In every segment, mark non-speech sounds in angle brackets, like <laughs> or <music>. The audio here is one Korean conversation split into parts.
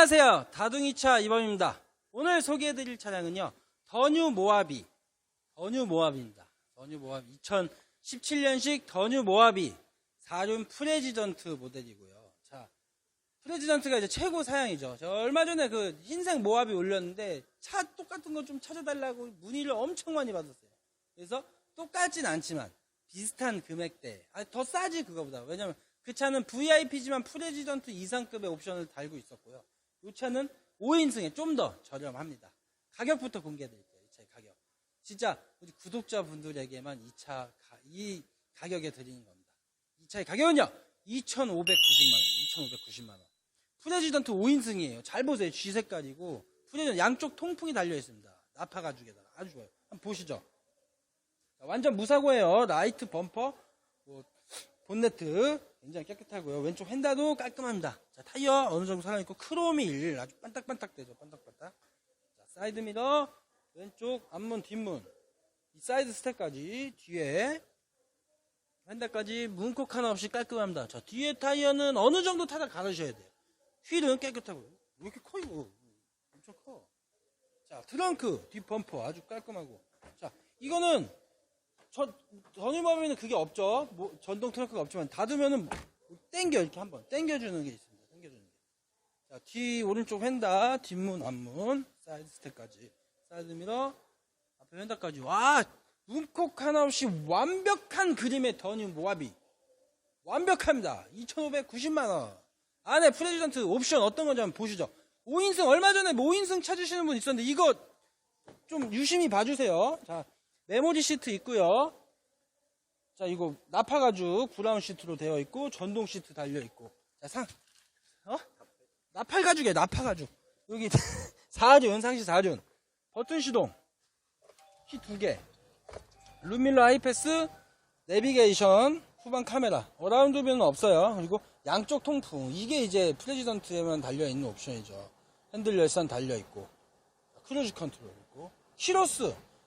안녕하세요. 다둥이차 이범입니다. 오늘 소개해드릴 차량은요. 더뉴 모하비. 더뉴 모하비입니다. 더뉴 모하비. 2017년식 더뉴 모하비. 4륜 프레지던트 모델이고요. 자, 프레지던트가 이제 최고 사양이죠. 저 얼마 전에 그 흰색 모하비 올렸는데 차 똑같은 거 좀 찾아달라고 문의를 엄청 많이 받았어요. 그래서 똑같진 않지만 비슷한 금액대. 아, 더 싸지 그거보다. 왜냐면 그 차는 VIP지만 프레지던트 이상급의 옵션을 달고 있었고요. 이 차는 5인승에 좀 더 저렴합니다. 가격부터 공개해드릴게요. 이 차의 가격. 진짜 우리 구독자분들에게만 이 차, 이 가격에 드리는 겁니다. 이 차의 가격은요, 2,590만원, 2,590만원. 프레지던트 5인승이에요. 잘 보세요. G 색깔이고, 프레지던트 양쪽 통풍이 달려있습니다. 나파 가죽에다가. 아주 좋아요. 한번 보시죠. 자, 완전 무사고예요. 라이트 범퍼, 뭐, 본네트 굉장히 깨끗하고요. 왼쪽 핸다도 깔끔합니다. 자, 타이어 어느 정도 살아있고 크롬이 아주 반딱반딱 되죠. 반딱반딱. 자, 사이드 미러, 왼쪽 앞문, 뒷문, 이 사이드 스텝까지 뒤에 핸다까지 문콕 하나 없이 깔끔합니다. 자, 뒤에 타이어는 어느 정도 타다 갈으셔야 돼요. 휠은 깨끗하고요. 왜 이렇게 커 이거? 엄청 커. 자, 트렁크 뒷 범퍼 아주 깔끔하고. 자, 이거는 저 전유범에는 그게 없죠. 뭐, 전동 트렁크가 없지만 닫으면은 땡겨 이렇게 한번 땡겨주는 게 있습니다. 땡겨주는 게. 자, 뒤 오른쪽 휀다, 뒷문, 앞문, 사이드 스텝까지, 사이드 미러, 앞에 휀다까지. 와, 문콕 하나 없이 완벽한 그림의 더뉴 모하비. 완벽합니다. 2,590만 원. 안에 프레지던트 옵션 어떤 건지 한번 보시죠. 5인승 얼마 전에 5인승 찾으시는 분 있었는데 이거 좀 유심히 봐주세요. 자, 메모리 시트 있고요. 자, 이거 나파 가죽 브라운 시트로 되어 있고 전동 시트 달려 있고. 자, 상 어? 나팔 가죽이에요. 나파 가죽. 여기 <laughs> 4륜 상시 4륜. 버튼 시동. 키 두 개. 룸밀러 아이패스 내비게이션 후방 카메라 어라운드 뷰는 없어요 그리고 양쪽 통풍 이게 이제 프레지던트에만 달려 있는 옵션이죠 핸들 열선 달려 있고 크루즈 컨트롤 있고 키로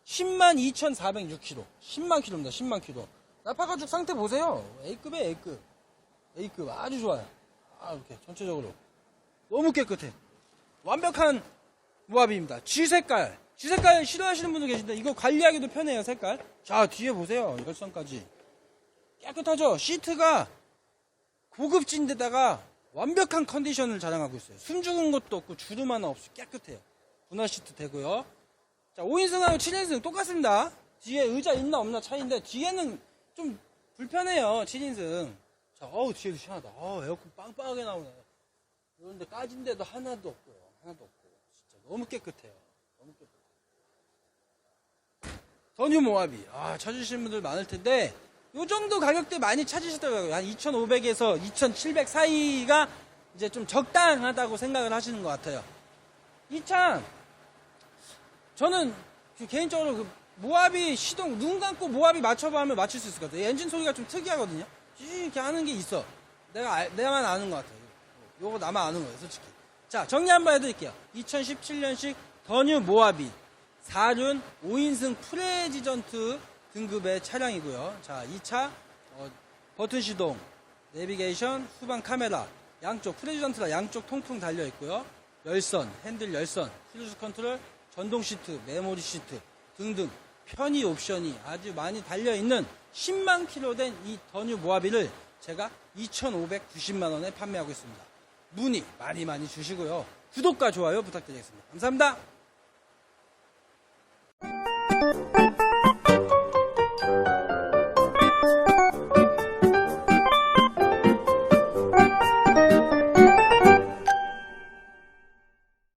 수 102,406km 10만 킬로입니다 10만 킬로. 나파 가죽 상태 보세요. A급에 A급 A급. 아주 좋아요. 아 이렇게 전체적으로. 너무 깨끗해. 완벽한 무합입니다. G 색깔. G 색깔 싫어하시는 분도 계신데 이거 관리하기도 편해요 색깔. 자 뒤에 보세요. 열선까지. 깨끗하죠? 시트가 고급진데다가 완벽한 컨디션을 자랑하고 있어요. 숨 죽은 것도 없고 주름 하나 없이 깨끗해요. 분할 시트 되고요 자 5인승하고 7인승 똑같습니다. 뒤에 의자 있나 없나 차이인데 뒤에는 좀 불편해요 7인승. 자 어우 뒤에도 시원하다. 어 에어컨 빵빵하게 나오네. 그런데 까진 데도 하나도 없고요. 하나도 없고. 진짜 너무 깨끗해요. 너무 깨끗해요. 더뉴 모하비. 아 찾으시는 분들 많을 텐데 요 정도 가격대 많이 찾으시더라고요. 한 2,500에서 2,700 사이가 이제 좀 적당하다고 생각을 하시는 것 같아요. 이 차 저는 그 개인적으로 그 모하비 시동 눈 감고 모하비 맞춰봐 하면 맞출 수 있을 것 같아요. 엔진 소리가 좀 특이하거든요. 이렇게 하는 게 있어. 내가 알- 내가만 아는 것 같아요. 요거 나만 아는 거예요 솔직히. 자 정리 한번 해드릴게요. 2017년식 더뉴 모하비 4륜 5인승 프레지던트 등급의 차량이고요. 자, 이차 버튼 시동, 내비게이션, 후방 카메라, 양쪽 프레지던트라 양쪽 통풍 달려 있고요. 열선, 핸들 열선, 크루즈 컨트롤, 전동 시트, 메모리 시트 등등 편의 옵션이 아주 많이 달려 있는 10만 킬로 된 이 더뉴 모하비를 제가 2,590만 원에 판매하고 있습니다. 문의 많이 많이 주시고요. 구독과 좋아요 부탁드리겠습니다. 감사합니다.